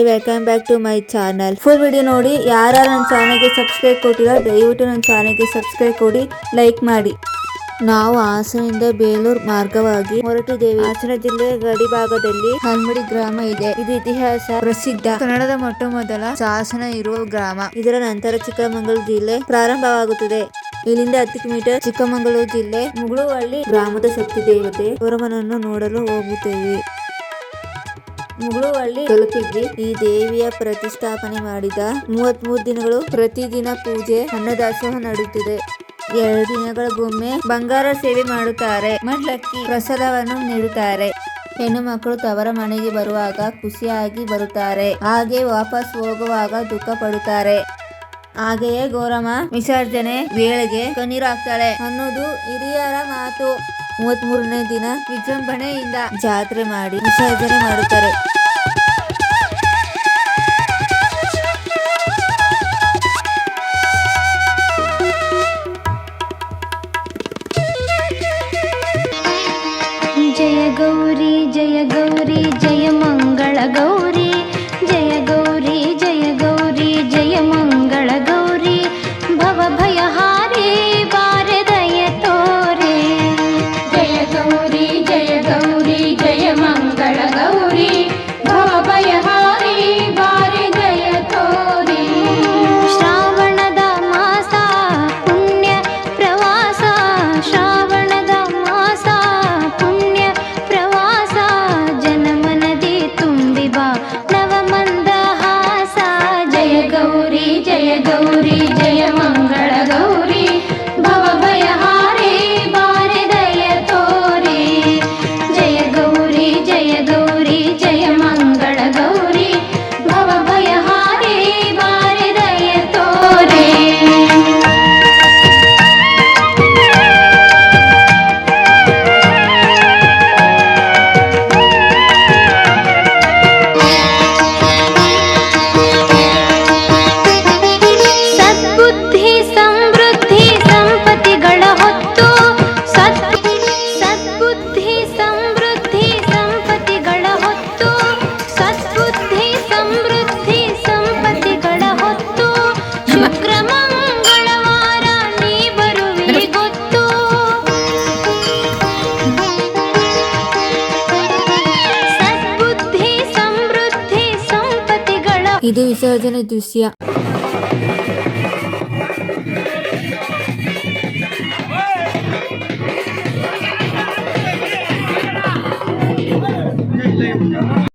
Hi welcome back to my channel full video ನೋಡಿ ಯಾರು ನನ್ನ ಚಾನಲ್ಗೆ ಸಬ್ಸ್ಕ್ರೈಬ್ ಕೊಟ್ಟಿಲ್ಲ ದಯವಿಟ್ಟು ನನ್ನ ಚಾನಲ್ಗೆ ಸಬ್ಸ್ಕ್ರೈಬ್ ಕೊಡಿ ಲೈಕ್ ಮಾಡಿ. ನಾವು ಹಾಸನದಿಂದ ಬೇಲೂರು ಮಾರ್ಗವಾಗಿ ಹೊರಟಿದ್ದೇವೆ. ಹಾಸನ ಜಿಲ್ಲೆಯ ಗಡಿ ಭಾಗದಲ್ಲಿ ಹಲ್ಮಡಿ ಗ್ರಾಮ ಇದೆ. ಇದು ಇತಿಹಾಸ ಪ್ರಸಿದ್ಧ. ಕನ್ನಡದ ಮೊಟ್ಟ ಮೊದಲ ಶಾಸನ ಇರುವ ಗ್ರಾಮ. ಇದರ ನಂತರ ಚಿಕ್ಕಮಗಳೂರು ಜಿಲ್ಲೆ ಪ್ರಾರಂಭವಾಗುತ್ತದೆ. ಇಲ್ಲಿಂದ ಹತ್ತು ಕಿಲೋಮೀಟರ್ ಚಿಕ್ಕಮಗಳೂರು ಜಿಲ್ಲೆ ಮುಗುಳುವಳ್ಳಿ ಗ್ರಾಮದ ಶಕ್ತಿ ದೇವತೆ ಗೌರವನನ್ನು ನೋಡಲು ಹೋಗುತ್ತೇವೆ. ಮುಗುಳುವಳ್ಳಿ ತಲುಪಿದ್ವಿ. ಈ ದೇವಿಯ ಪ್ರತಿಷ್ಠಾಪನೆ ಮಾಡಿದ ಮೂವತ್ತ್ ಮೂರು ದಿನಗಳು ಪ್ರತಿದಿನ ಪೂಜೆ, ಅನ್ನದಾಸೋಹ ನಡೆಯುತ್ತಿದೆ. ಎರಡು ದಿನಗಳಿಗೊಮ್ಮೆ ಬಂಗಾರ ಸೇವೆ ಮಾಡುತ್ತಾರೆ. ಮಡ್ಲಕ್ಕಿ ಪ್ರಸಾದವನ್ನು ನೀಡುತ್ತಾರೆ. ಹೆಣ್ಣು ಮಕ್ಕಳು ತವರ ಮನೆಗೆ ಬರುವಾಗ ಖುಷಿಯಾಗಿ ಬರುತ್ತಾರೆ. ಹಾಗೆ ವಾಪಸ್ ಹೋಗುವಾಗ ದುಃಖ ಪಡುತ್ತಾರೆ ಹಾಗೆಯೇ ಗೌರಮ್ಮ ವಿಸರ್ಜನೆ ವೇಳೆಗೆ ಕಣ್ಣೀರು ಹಾಕ್ತಾಳೆ. ಅನ್ನೋದು ಹಿರಿಯರ ಮಾತು. ಮೂವತ್ತ್ ಮೂರನೇ ದಿನ ವಿಜೃಂಭಣೆಯಿಂದ ಜಾತ್ರೆ ಮಾಡಿ ವಿಸರ್ಜನೆ ಮಾಡುತ್ತಾರೆ. ಜಯ ಗೌರಿ ಜಯ ಗೌರಿ, ಜಯ गौरी जय गौरी जय ¡Suscríbete al canal! ¡Suscríbete al canal! ¡Suscríbete